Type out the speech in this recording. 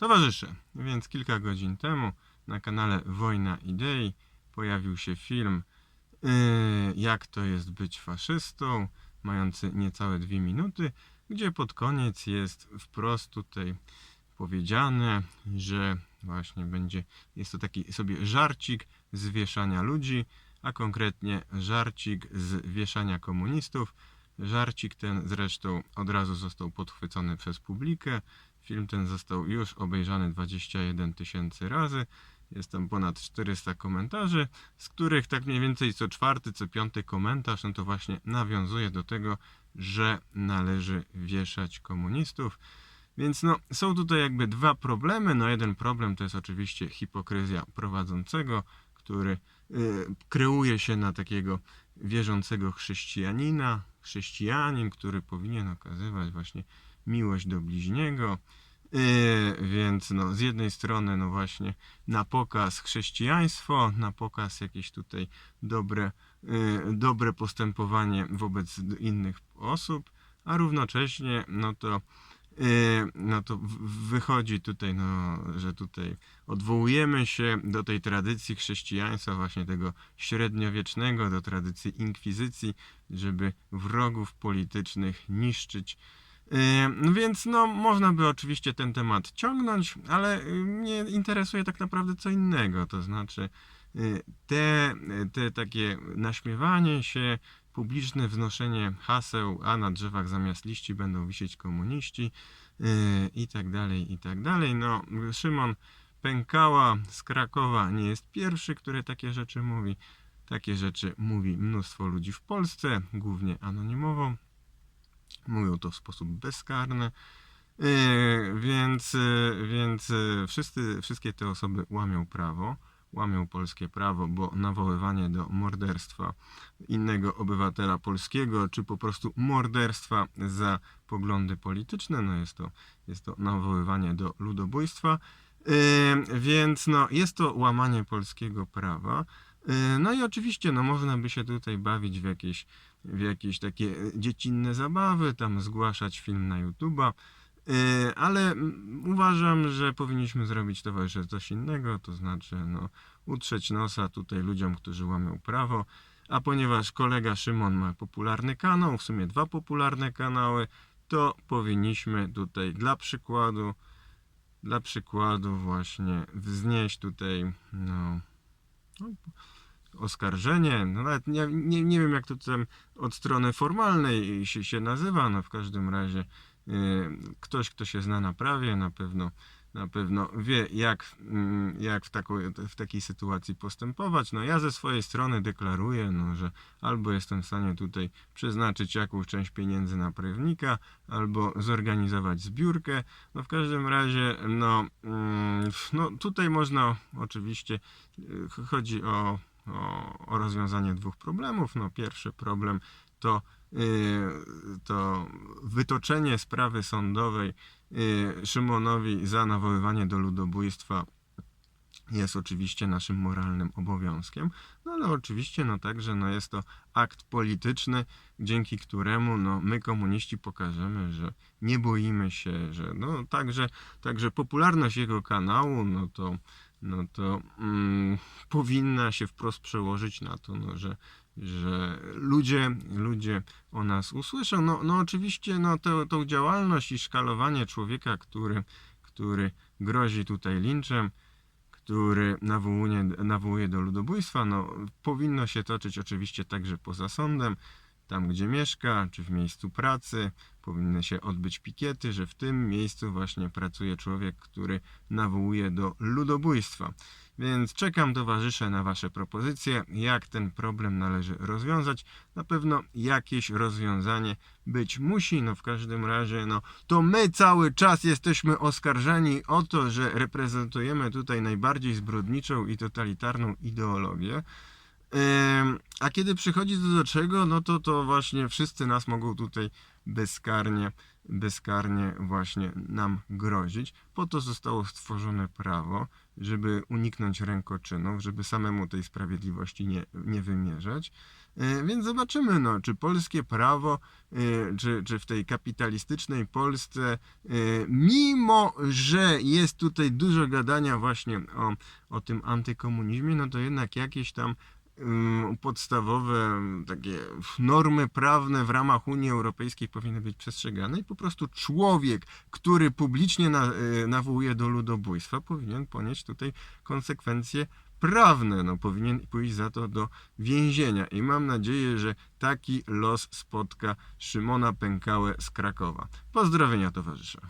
Towarzysze, więc kilka godzin temu na kanale Wojna Idei pojawił się film yy, Jak to jest być faszystą, mający niecałe dwie minuty, gdzie pod koniec jest wprost tutaj powiedziane, że właśnie będzie, jest to taki sobie żarcik z wieszania ludzi, a konkretnie żarcik z wieszania komunistów. Żarcik ten zresztą od razu został podchwycony przez publikę. Film ten został już obejrzany 21 tysięcy razy. Jest tam ponad 400 komentarzy, z których tak mniej więcej co czwarty, co piąty komentarz, no to właśnie nawiązuje do tego, że należy wieszać komunistów. Więc no, są tutaj jakby dwa problemy. No jeden problem to jest oczywiście hipokryzja prowadzącego, który y, kreuje się na takiego wierzącego chrześcijanina, chrześcijanin, który powinien okazywać właśnie miłość do bliźniego. Yy, więc no, z jednej strony, no właśnie, na pokaz chrześcijaństwo, na pokaz jakieś tutaj dobre, yy, dobre postępowanie wobec innych osób, a równocześnie, no to, yy, no to wychodzi tutaj, no, że tutaj odwołujemy się do tej tradycji chrześcijaństwa, właśnie tego średniowiecznego, do tradycji inkwizycji, żeby wrogów politycznych niszczyć. Yy, No więc no, można by oczywiście ten temat ciągnąć, ale yy, mnie interesuje tak naprawdę co innego. To znaczy yy, te, te takie naśmiewanie się, publiczne wznoszenie haseł, a na drzewach zamiast liści będą wisieć komuniści i tak dalej, i tak dalej. No, Szymon Pękała z Krakowa nie jest pierwszy, który takie rzeczy mówi. Takie rzeczy mówi mnóstwo ludzi w Polsce, głównie anonimowo. Mówią to w sposób bezkarny. Yy, więc yy, więc yy, wszyscy, wszystkie te osoby łamią prawo, łamią polskie prawo, bo nawoływanie do morderstwa innego obywatela polskiego, czy po prostu morderstwa za poglądy polityczne, no jest to, jest to nawoływanie do ludobójstwa. Więc no, jest to łamanie polskiego prawa. No i oczywiście no, można by się tutaj bawić w jakieś, w jakieś takie dziecinne zabawy, tam zgłaszać film na YouTube'a. Yy, Ale uważam, że powinniśmy zrobić towarzysze coś innego, to znaczy no, utrzeć nosa tutaj ludziom, którzy łamią prawo. A ponieważ kolega Szymon ma popularny kanał, w sumie dwa popularne kanały, to powinniśmy tutaj dla przykładu, dla przykładu właśnie wznieść tutaj no, no, oskarżenie, no nawet nie, nie, nie wiem jak to tam od strony formalnej się, się nazywa, no w każdym razie yy, ktoś, kto się zna na prawie, na pewno, na pewno wie, jak, mm, jak w, taką, w takiej sytuacji postępować. No ja ze swojej strony deklaruję, no, że albo jestem w stanie tutaj przeznaczyć jakąś część pieniędzy na prawnika, albo zorganizować zbiórkę. No w każdym razie, no, mm, no tutaj można oczywiście, yy, chodzi o, o, o rozwiązanie dwóch problemów. No pierwszy problem to yy, to wytoczenie sprawy sądowej yy, Szymonowi za nawoływanie do ludobójstwa jest oczywiście naszym moralnym obowiązkiem, no ale oczywiście no także no jest to akt polityczny, dzięki któremu no my komuniści pokażemy, że nie boimy się, że no także, także popularność jego kanału no to, no to mm, powinna się wprost przełożyć na to, no, że, że ludzie, ludzie o nas usłyszą. No, no oczywiście no, to, tą działalność i szkalowanie człowieka, który, który grozi tutaj linczem, który nawołuje, nawołuje do ludobójstwa, no, powinno się toczyć oczywiście także poza sądem, tam gdzie mieszka, czy w miejscu pracy. Powinny się odbyć pikiety, że w tym miejscu właśnie pracuje człowiek, który nawołuje do ludobójstwa. Więc czekam, towarzysze, na Wasze propozycje, jak ten problem należy rozwiązać. Na pewno jakieś rozwiązanie być musi, no w każdym razie, no to my cały czas jesteśmy oskarżeni o to, że reprezentujemy tutaj najbardziej zbrodniczą i totalitarną ideologię. A kiedy przychodzi to do czego, no to to właśnie wszyscy nas mogą tutaj bezkarnie bezkarnie właśnie nam grozić. Po to zostało stworzone prawo, żeby uniknąć rękoczynów, żeby samemu tej sprawiedliwości nie, nie wymierzać. E, Więc zobaczymy, no, czy polskie prawo, e, czy, czy w tej kapitalistycznej Polsce, e, mimo że jest tutaj dużo gadania właśnie o, o tym antykomunizmie, no to jednak jakieś tam podstawowe ym, takie normy prawne w ramach Unii Europejskiej powinny być przestrzegane i po prostu człowiek, który publicznie y, nawołuje do ludobójstwa, powinien ponieść tutaj konsekwencje prawne, no powinien pójść za to do więzienia i mam nadzieję, że taki los spotka Szymona Pękałę z Krakowa. Pozdrowienia towarzysze.